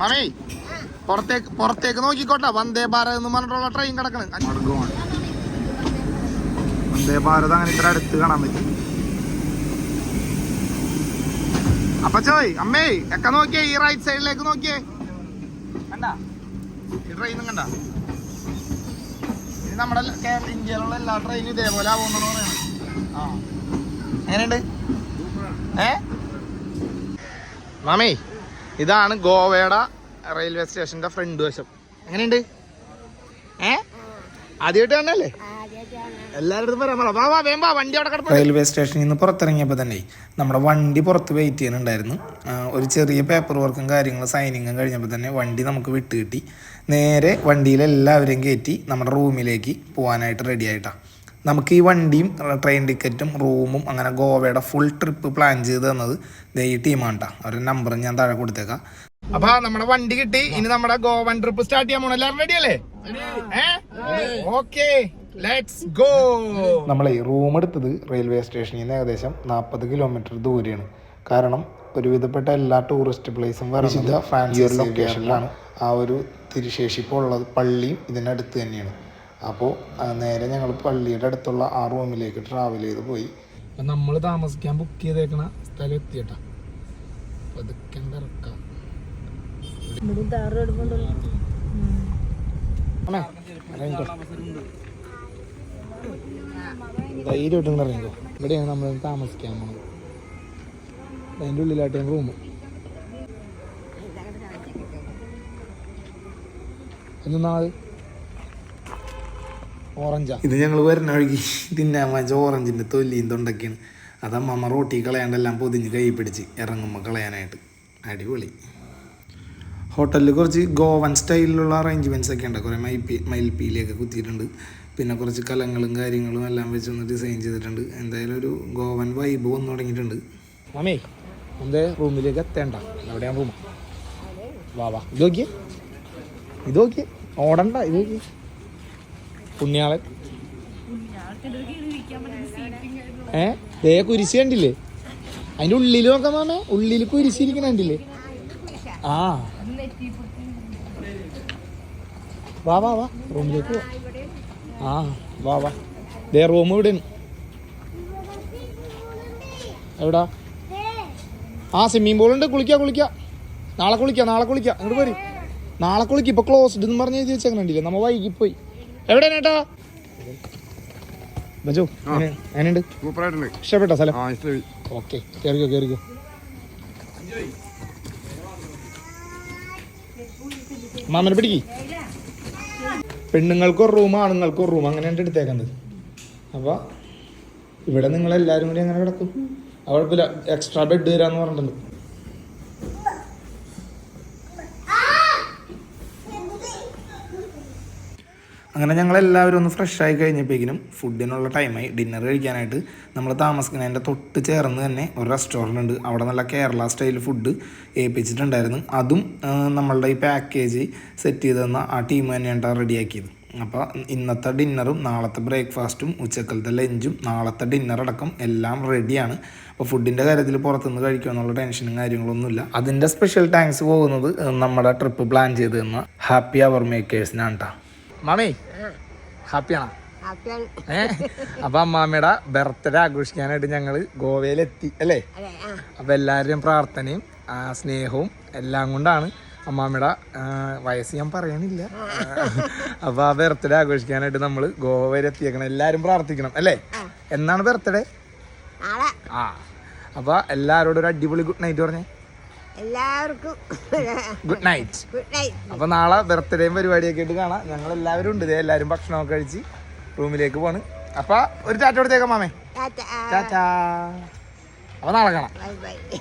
മാമേ പുറത്തേക്ക് പുറത്തേക്ക് നോക്കിക്കോട്ടെ. വന്ദേ ഭാരത് എന്ന് പറഞ്ഞിട്ടുള്ള ട്രെയിൻ കിടക്കണ്. വന്ദേ ഭാരത് അങ്ങനെ ഇത്ര അടുത്ത് കാണാൻ പറ്റും. അപ്പൊ ചോയ് അമ്മേ ഒക്കെ നോക്കിയേ ഈ റൈറ്റ് സൈഡിലേക്ക് നോക്കിയേ. കണ്ട? ഈ ട്രെയിനും കണ്ട. ഇത് നമ്മുടെ ഇന്ത്യയിലുള്ള എല്ലാ ട്രെയിനും ഇതേപോലെ പറയുന്നത്. ആ. എങ്ങനെയുണ്ട്? ഏ? മാമേ ഇതാണ് ഗോവയുടെ റെയിൽവേ സ്റ്റേഷന്റെ ഫ്രണ്ട് വശം. എങ്ങനെയുണ്ട്? ഏ? ആദ്യമായിട്ട് കാണല്ലേ റെയിൽവേ സ്റ്റേഷനിൽ നിന്ന് പുറത്തിറങ്ങിയപ്പോൾ തന്നെ നമ്മുടെ വണ്ടി പുറത്ത് വെയിറ്റ് ചെയ്യുന്നുണ്ടായിരുന്നു. ഒരു ചെറിയ പേപ്പർ വർക്കും കാര്യങ്ങളും സൈനിങ്ങും കഴിഞ്ഞപ്പോൾ തന്നെ വണ്ടി നമുക്ക് വിട്ട് കിട്ടി നേരെ വണ്ടിയിൽ എല്ലാവരെയും കയറ്റി നമ്മുടെ റൂമിലേക്ക് പോകാനായിട്ട് റെഡി ആയിട്ടാണ് നമുക്ക് ഈ വണ്ടിയും ട്രെയിൻ ടിക്കറ്റും റൂമും അങ്ങനെ ഗോവയുടെ ഫുൾ ട്രിപ്പ് പ്ലാൻ ചെയ്ത് തന്നത് ദേ ഈ ടീമാണ് കേട്ടോ അവരുടെ നമ്പർ ഞാൻ താഴെ കൊടുത്തേക്കാം. അപ്പൊ നമ്മുടെ വണ്ടി കിട്ടി. ഇനി നമ്മുടെ ഗോവൻ ട്രിപ്പ് സ്റ്റാർട്ട് ചെയ്യാൻ പോണ. എല്ലാവരും റെഡി അല്ലേ? ഓക്കെ. ലെറ്റ്സ് ഗോ നമ്മളെ റൂം എടുത്തത് റെയിൽവേ സ്റ്റേഷനിൽ നിന്ന് ഏകദേശം നാൽപ്പത് കിലോമീറ്റർ ദൂരെയാണ്. കാരണം ഒരുവിധപ്പെട്ട എല്ലാ ടൂറിസ്റ്റ് പ്ലേസും വരുന്നത് ഫാൻസി ലൊക്കേഷനിലാണ് ആ ഒരു തിരുശേഷിപ്പ് ഉള്ളത് പള്ളിയും ഇതിനടുത്ത് തന്നെയാണ്. അപ്പോൾ നേരെ ഞങ്ങൾ പള്ളിയുടെ അടുത്തുള്ള ആ റൂമിലേക്ക് ട്രാവൽ ചെയ്ത് പോയി. അപ്പം നമ്മൾ താമസിക്കാൻ ബുക്ക് ചെയ്തേക്കണ സ്ഥലം എത്തിയട്ടാ. പതുക്കെ ഇറക്കാം. ധൈര്യമായിട്ട് ഇറങ്ങിക്കോ. ഇവിടെയാണ് നമ്മൾ താമസിക്കാൻ പോകുന്നത് അതിന്റെ ഉള്ളിലായിട്ട് റൂം. എന്നാ ഓറഞ്ചാ? ഇത് ഞങ്ങൾ വരുന്ന വഴിക്ക് തിന്നാൻ വാങ്ങിച്ച ഓറഞ്ചിന്റെ തൊല്ലിയും തൊണ്ടൊക്കെയാണ്. അത് അമ്മമ്മ റോട്ടി കളയാണ്ടെല്ലാം പൊതിഞ്ഞ് കൈ പിടിച്ച് ഇറങ്ങുമ്പോൾ കളയാനായിട്ട്. അടിപൊളി. ഹോട്ടലിൽ കുറച്ച് ഗോവൻ സ്റ്റൈലിലുള്ള അറേഞ്ച്മെന്റ്സ് ഒക്കെ ഉണ്ട്. കുറേ മൈപ്പി മയിൽപ്പീലിയൊക്കെ കുത്തിയിട്ടുണ്ട്. പിന്നെ കുറച്ച് കലങ്ങളും കാര്യങ്ങളും എല്ലാം വെച്ചൊന്ന് ഡിസൈൻ ചെയ്തിട്ടുണ്ട്. എന്തായാലും ഒരു ഗോവൻ വൈബ് വന്നു തുടങ്ങിയിട്ടുണ്ട്. മമ്മേ എന്റെ റൂമിലേക്ക് എത്തേണ്ട. എവിടെയാണ് റൂം. വാ വാ. ഇത് നോക്കിയേ ഇത് നോക്കിയേ ഓടണ്ട ഇത് നോക്കിയേ പുണ്യാളൻ. ഏ? ദേ കുരിശി കണ്ടില്ലേ? അതിന്റെ ഉള്ളിൽ നോക്കാം മാമേ. ഉള്ളിൽ കുരിശിരിക്കണ കണ്ടില്ലേ? ആ. വാ വാ വാ. റൂമിലേക്ക് ആ വാ വാ. ദേ റൂം ഇവിടെയാണ്. എവിടാ? ആ സ്വിമ്മിംഗ് പൂൾ ഉണ്ട്. കുളിക്കാ കുളിക്കാ. നാളെ കുളിക്കാ നാളെ കുളിക്കാ. അങ്ങോട്ട് പോരി. നാളെ കുളിക്ക്. ഇപ്പൊ ക്ലോസ്ഡ് എന്ന് പറഞ്ഞ് എഴുതി വെച്ചേക്കണ്ടില്ലേ നമ്മ വൈകി പോയി എവിടെയാണ് ഏട്ടാ? ബജു എങ്ങനെയുണ്ട്? ഇഷ്ടപ്പെട്ടോ സ്ഥലം? ഓക്കെ മാമനെ പിടിക്ക്. പെണ്ണുങ്ങൾക്കോ റൂം ആണുങ്ങൾക്ക് റൂം അങ്ങനെയാണ് എടുത്തേക്കുന്നത്. അപ്പോൾ ഇവിടെ നിങ്ങൾ എല്ലാവരും കൂടി അങ്ങനെ കിടക്കും? കുഴപ്പമില്ല. എക്സ്ട്രാ ബെഡ് തരാന്ന് പറഞ്ഞിട്ടുണ്ട്. അങ്ങനെ ഞങ്ങൾ എല്ലാവരും ഒന്ന് ഫ്രഷ് ആയി കഴിഞ്ഞപ്പോഴേക്കിനും ഫുഡിനുള്ള ടൈമായി ഡിന്നർ കഴിക്കാനായിട്ട് നമ്മൾ താമസിക്കുന്നതിന്റെ തൊട്ട് ചേർന്ന് തന്നെ ഒരു റെസ്റ്റോറന്റ് ഉണ്ട്. അവിടെ നല്ല കേരള സ്റ്റൈൽ ഫുഡ് ഏൽപ്പിച്ചിട്ടുണ്ടായിരുന്നു. അതും നമ്മളുടെ ഈ പാക്കേജ് സെറ്റ് ചെയ്ത് തന്ന ആ ടീം തന്നെയാണ് റെഡിയാക്കിയത് അപ്പോൾ ഇന്നത്തെ ഡിന്നറും നാളത്തെ ബ്രേക്ക്ഫാസ്റ്റും ഉച്ചക്കലത്തെ ലഞ്ചും നാളത്തെ ഡിന്നർ അടക്കം എല്ലാം റെഡിയാണ് അപ്പോൾ ഫുഡിന്റെ കാര്യത്തിൽ പുറത്തുനിന്ന് കഴിക്കുമെന്നുള്ള ടെൻഷനും കാര്യങ്ങളൊന്നുമില്ല. അതിന്റെ സ്പെഷ്യൽ താങ്ക്സ് പോകുന്നത് നമ്മുടെ ട്രിപ്പ് പ്ലാൻ ചെയ്ത് തന്ന ഹാപ്പി അവർ മേക്കേഴ്സിനാണ് കേട്ടോ മാമേ ഹാപ്പിയാണോ? ഏ? അപ്പൊ അമ്മാമ്മയുടെ ബർത്ത്ഡേ ആഘോഷിക്കാനായിട്ട് ഞങ്ങൾ ഗോവയിലെത്തി അല്ലേ? അപ്പൊ എല്ലാവരുടെയും പ്രാർത്ഥനയും സ്നേഹവും എല്ലാം കൊണ്ടാണ് അമ്മാമ്മയുടെ വയസ്സ് ഞാൻ പറയണില്ല. അപ്പൊ ആ ബർത്ത്ഡേ ആഘോഷിക്കാനായിട്ട് നമ്മൾ ഗോവയിൽ എത്തിയേക്കണം എല്ലാരും പ്രാർത്ഥിക്കണം അല്ലേ? എന്നാണ് ബർത്ത്ഡേ? ആ. അപ്പൊ എല്ലാരോടും ഒരു അടിപൊളി ഗുഡ് നൈറ്റ് പറഞ്ഞേ. എല്ലാവർക്കും ഗുഡ് നൈറ്റ് ഗുഡ് നൈറ്റ് അപ്പൊ നാളെ ബർത്ത്ഡേയും പരിപാടിയൊക്കെ ആയിട്ട് കാണാം. ഞങ്ങൾ എല്ലാവരും ഉണ്ട് എല്ലാവരും ഭക്ഷണമൊക്കെ കഴിച്ച് റൂമിലേക്ക് പോണ്. അപ്പൊ ഒരു ചാറ്റ കൊടുത്തേക്കാം മാമേ. ടാറ്റ. ചാറ്റാ അപ്പൊ നാളെ കാണാം. Bye bye.